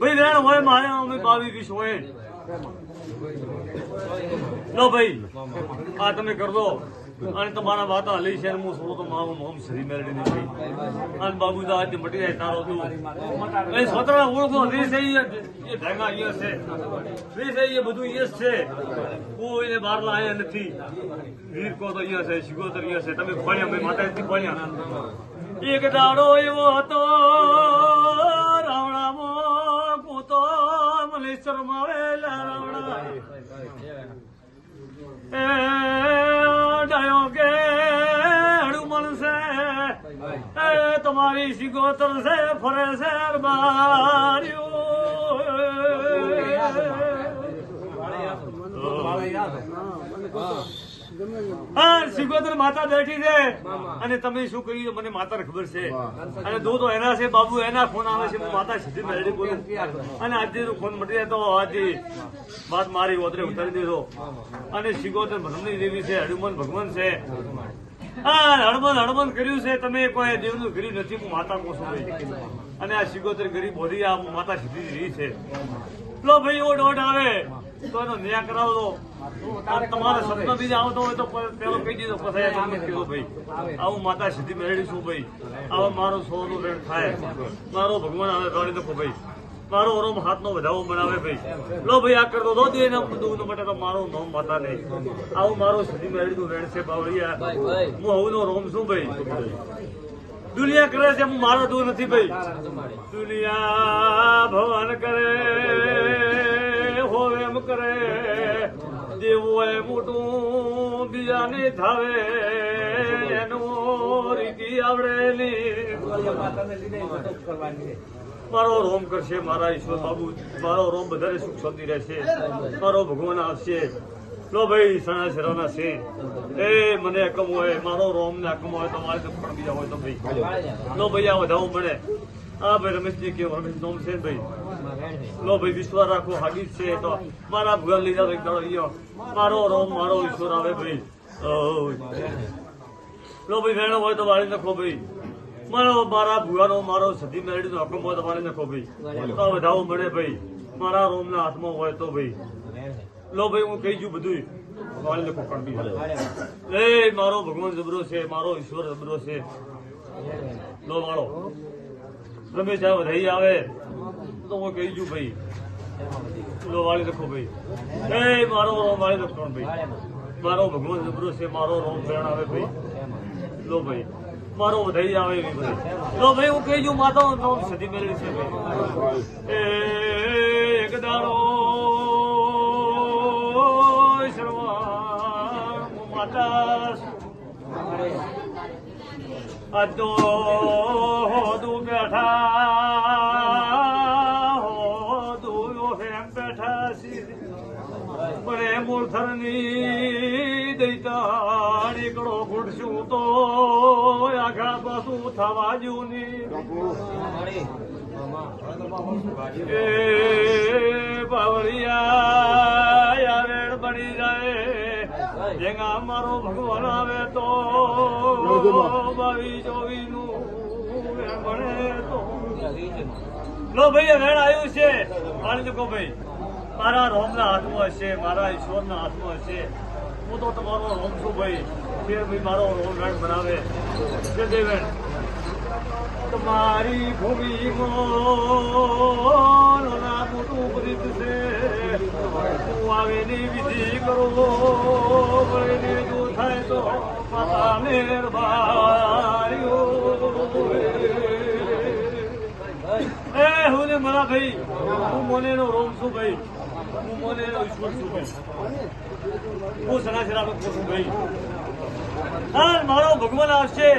ભાઈ, વેણ હોય, મારે અમે બાવી વીસ હોય. લો ભાઈ, આ તમે કરજો અને તમારા વાતા હલી છે ને હું થોડું તો મારું મોમ સરી મેળવી નથી અને બાબુ તો આજે મટી જાય, તારો તું. એ સ્વતરા ઓળખો રીસ એ ઢાંગા અહીંયા છે. રીસ એ બધું યસ છે. કોઈને બહાર લાયા નથી. વીર કો તો અહીંયા છે શિગોતર અહીંયા છે. તમે ભણ્યા મેં માતાજી ભણ્યા. એક દાડો એવો હતો. શરમાવેલા રાવણા ડાયો કે એ તમારી સિગોતર છે ફરે છે બાર્યું હા સિગોતર માતા બેઠી છે. અને તમે શું કર્યું મને માતાને ખબર છે. અને દો તો એના છે, બાબુ એના ફોન આવે છે માતા સીધી મેળવી બોલું. અને આજે ફોન મટી તો આજે વાત મારી ઓતરે ઉતારી દીધો અને સિગોતર ભરમની દેવી છે, હનુમાન ભગવાન છે. હડબન હળમન કર્યું છે. તમે કોઈ દેવનું કર્યું નથી, હું માતા કહું છું અને આ સિગોતર ગરીબ બોલી આ માતા સીધી રહી છે. લો ભાઈ ઓટ ઓટ આવે. તો એનો તો આવું માતા મેળવી આવો મારો સોનું રેણ થાય. આવે વધાવો બનાવે ભાઈ. લો ભાઈ, આ કરતો દો દે માટે તો મારું નામ માતા નહીં. આવું મારો સીધી મેળવીનું રેણ છે બાવળિયા. હું હવનો રોમ છું ભાઈ. દુનિયા કરે છે હું મારો દૂર નથી ભાઈ. દુનિયા ભવન કરે. દેવું એ મોટું બીજાને થાવે એનું રીતિ આવડેલી. મારો રોમ કરશે મારા ઈશ્વર બાબુ. મારો રોમ વધારે સુખ શાંતિ રહેશે. મારો ભગવાન આવશે. લો ભાઈ, સણા શેરાના છે એ મને એકમ હોય, મારો રોમ ને એકમ હોય તો મારે તો પણ બીજા હોય તો ભાઈ. લો ભાઈ, આ વધાવું મળે હા ભાઈ રમેશજી કે રમેશ, નોમ છે ભાઈ? લો ભાઈ, વિશ્વાસ રાખો હાગીજ છે તો. મારા ઘર લીધા ભાઈ એક યો મારો રોમ, મારો ઈશ્વર આવે ભાઈ. લો ભાઈ, વેણો હોય તો વાળી નાખો ભાઈ. મારો, મારા ભુવાનો મારો સધી મેળવી નો હોય તો વાળી નાખો ભાઈ. તો વધાવો મળે ભાઈ. મારા રોમના હાથમાં હોય તો ભાઈ. લો ભાઈ, હું કહી છું બધું એ મારો ભગવાન જબરો છે, મારો ઈશ્વર જબરો છે. લો વાળો. રમેશ આ રહી આવે. તો હું કહી છું ભાઈ લો વાળી નાખો ભાઈ. એ, મારો રોમ વાળી નાખો ભાઈ. મારો ભગવાન જબરો છે, મારો રોમ પ્રેરણ આવે, ભાઈ. લો, ભાઈ. મારો વધારી આવે એવી લો, ભાઈ, હું કહી છું માતા નામ સદી મેળવી છે, ભાઈ. એ, એક અદો હોદુ બેઠા હોદુ હેમ બેઠા મને મૂર્ધરની દૈતા નીકળો ઘૂંટશું તો આખા બધું થવા જૂની એ બાવળિયા બની જાય. જેંગા મારો ભગવાન આવે તો બાવી ચોવી નું ભણે તો. લો ભાઈ વેણ આવ્યું છે. પાણી ચૂકો ભાઈ મારા રોમના હાથમાં હશે મારા ઈશ્વરના હાથમાં હશે હું તો તમારો રોમ છું ભાઈ ફેર ભાઈ મારો રોમ વેણ બનાવે. જય દેવેણ તમારી ભૂમિમાં મોટું પ્રીત છે. હું આવેલી વિધિ કરું. વળીને જો એ હું ને મારા ભાઈ હું મોનેનો રોમ છું ભાઈ હું ઈશ્વર છું ભાઈ હું સનાસરા છું ભાઈ મારો ભગવાન આવશે.